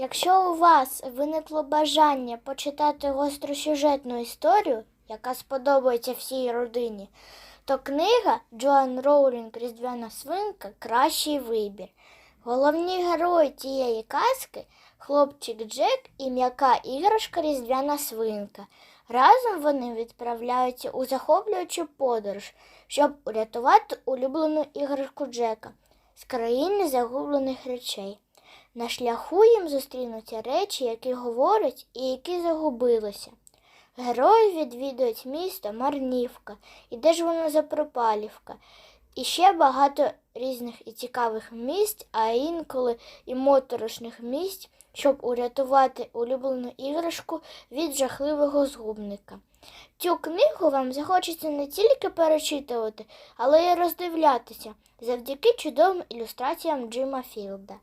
Якщо у вас виникло бажання почитати гостросюжетну історію, яка сподобається всій родині, то книга Джоан Роулінг Різдвяна свинка кращий вибір. Головні герої тієї казки хлопчик Джек і м'яка іграшка Різдвяна свинка. Разом вони відправляються у захоплюючу подорож, щоб урятувати улюблену іграшку Джека з країни загублених речей. На шляху їм зустрінуться речі, які говорять і які загубилися. Герої відвідують місто Марнівка, і де ж воно Запропалівка, і ще багато різних і цікавих місць, а інколи і моторошних місць, щоб урятувати улюблену іграшку від жахливого згубника. Цю книгу вам захочеться не тільки перечитувати, але й роздивлятися завдяки чудовим ілюстраціям Джима Філда.